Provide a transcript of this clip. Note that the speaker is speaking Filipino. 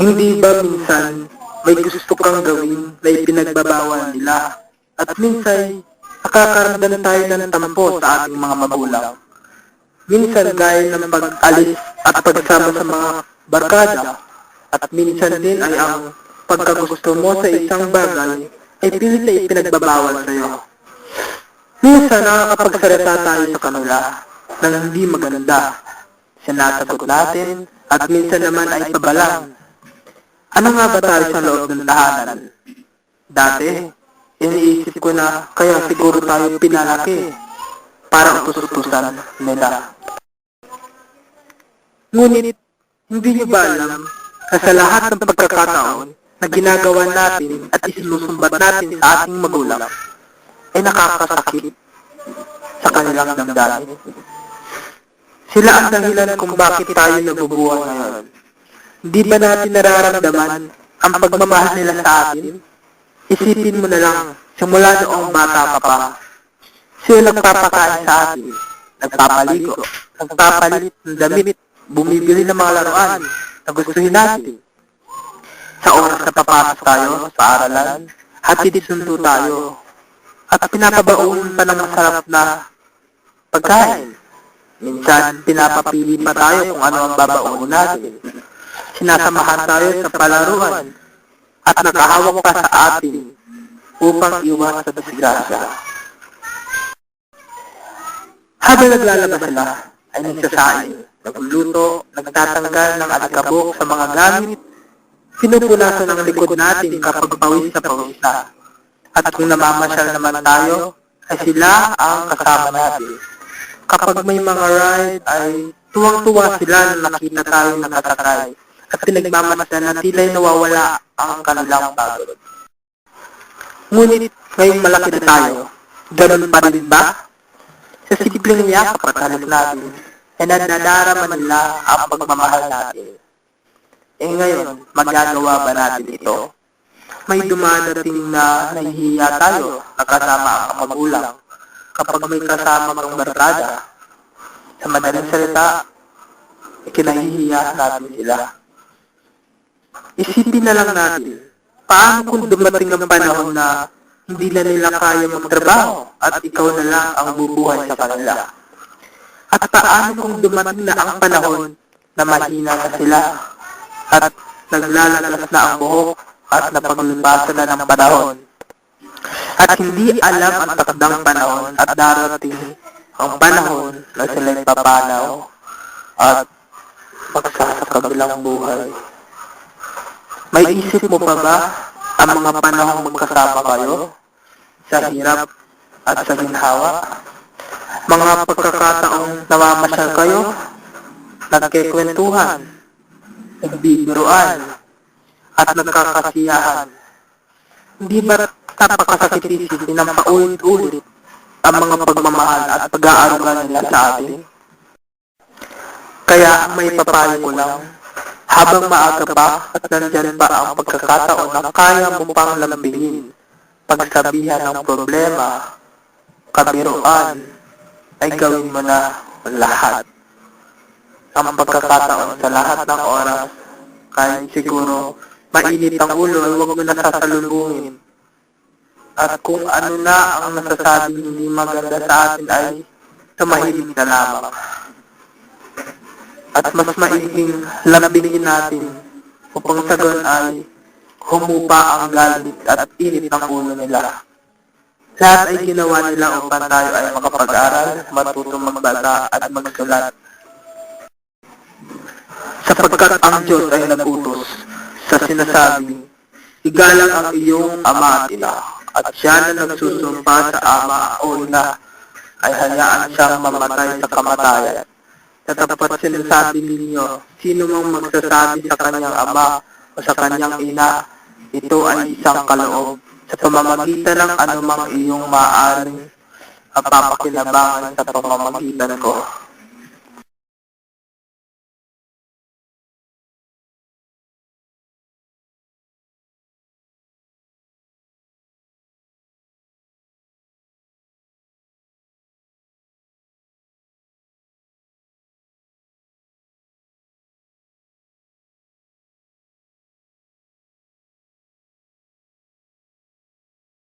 Hindi ba minsan may gusto kang gawin na ipinagbabawal nila? At minsan, nakakaramdam tayo ng tampo sa ating mga magulang. Minsan gaya ng pag-alis at pagsama sa mga barkada. At minsan din ay ang pagkagusto mo sa isang bagay ay pilit na ipinagbabawal sa iyo. Minsan nakakapagsalita tayo sa kanila ng hindi maganda. Sinasagot natin at minsan naman ay pabalang. Ano nga ba tayo sa loob ng tahanan? Dati, iniisip ko na kaya siguro tayo pinalaki para utos-utusan nila. Ngunit, hindi niyo ba alam na sa lahat ng pagkakataon na ginagawa natin at isinusumbat natin sa ating magulang ay nakakasakit sa kanilang damdamin. Sila ang dahilan kung bakit tayo nabubuhay ngayon. Hindi ba natin nararamdaman ang pagmamahal nila sa atin? Isipin mo na lang, simula noong bata ka pa, sila nagpapakain sa atin, nagpapaligo, nagpapalit ng damit, bumibili ng mga laruan na gustuhin natin. Sa oras na papasok tayo sa aralan, hatid sundo tayo, at pinapabaon pa ng masarap na pagkain. Minsan, pinapapili pa tayo kung ano ang babaon natin. Sinasamahan tayo sa palaruan at nakahawak pa sa atin upang iwas sa disgrasya. Habang naglalabas sila, ay nagsasain, nagluluto, nagtatanggal ng alikabok sa mga gamit, pinupunasan ng likod natin kapag pawis sa pawis na. At kung namamasyal naman tayo, ay sila ang kasama natin. Kapag may mga ride ay tuwang-tuwa sila na nakita tayo nakatakay at pinagmamasdan na tila'y nawawala ang kanilang pagod. Ngunit ngayong malaki na tayo, ganun pa rin ba? Sa simpleng yakap at halap natin, ay nadadarama nila ang pagmamahal natin. Eh ngayon, magagawa ba natin ito? May dumadating na nahihiya tayo na kasama ang magulang kapag may kasama kang barkada. Sa madaling salita, ikinahihiya natin sila. Isipin na lang natin, paano kung dumating ang panahon na hindi na nila kaya magtrabaho at ikaw na lang ang bubuhay sa kanila? At paano kung dumating na ang panahon na mahina na sila at naglalagas na ang buhok at napaglipasan na ng panahon? At hindi alam ang takdang panahon at darating ang panahon na sila'y papanaw at magsasakabilang buhay. May isip mo pa ba ang mga panahong magkasama kayo sa hirap at sa ginhawa? Mga pagkakataong namamasyal kayo, nagkikwentuhan, nagbibiruan, at nagkakasiyahan. Hindi ba napakasakit isipin ng paulit-ulit ang mga pagmamahal at pag-aarugan nila sa atin? Kaya may papayo ko lang, habang maaga pa at nandyan pa ang pagkakataon na kaya mo pang lambingin, pagsabihan ng problema, kabiruan, ay gawin mo na lahat. Ang pagkakataon sa lahat ng oras, kahit siguro mainit ang ulo, huwag mo na sasalubungin. At kung ano na ang nasasabing hindi maganda sa atin ay tumahimik na lamang. At mas maiging lambingin natin upang sa gayon ay humupa ang galit at init ng ulo nila. Lahat ay ginawa nila upang tayo ay makapag-aral, matutong magbasa at magsulat. Sapagkat ang Diyos ay nagutos sa sinasabing, Igalang ang iyong ama at ina, at siya na nagsusumpa sa ama o ina, ay hayaan siyang mamatay sa kamatayan. Sa tapat sinasabi ninyo, sino mang magsasabi sa kanyang ama o sa kanyang ina, ito ay isang kaloob sa pamamagitan ng anumang iyong maaaring mapapakinabangan sa pamamagitan ko.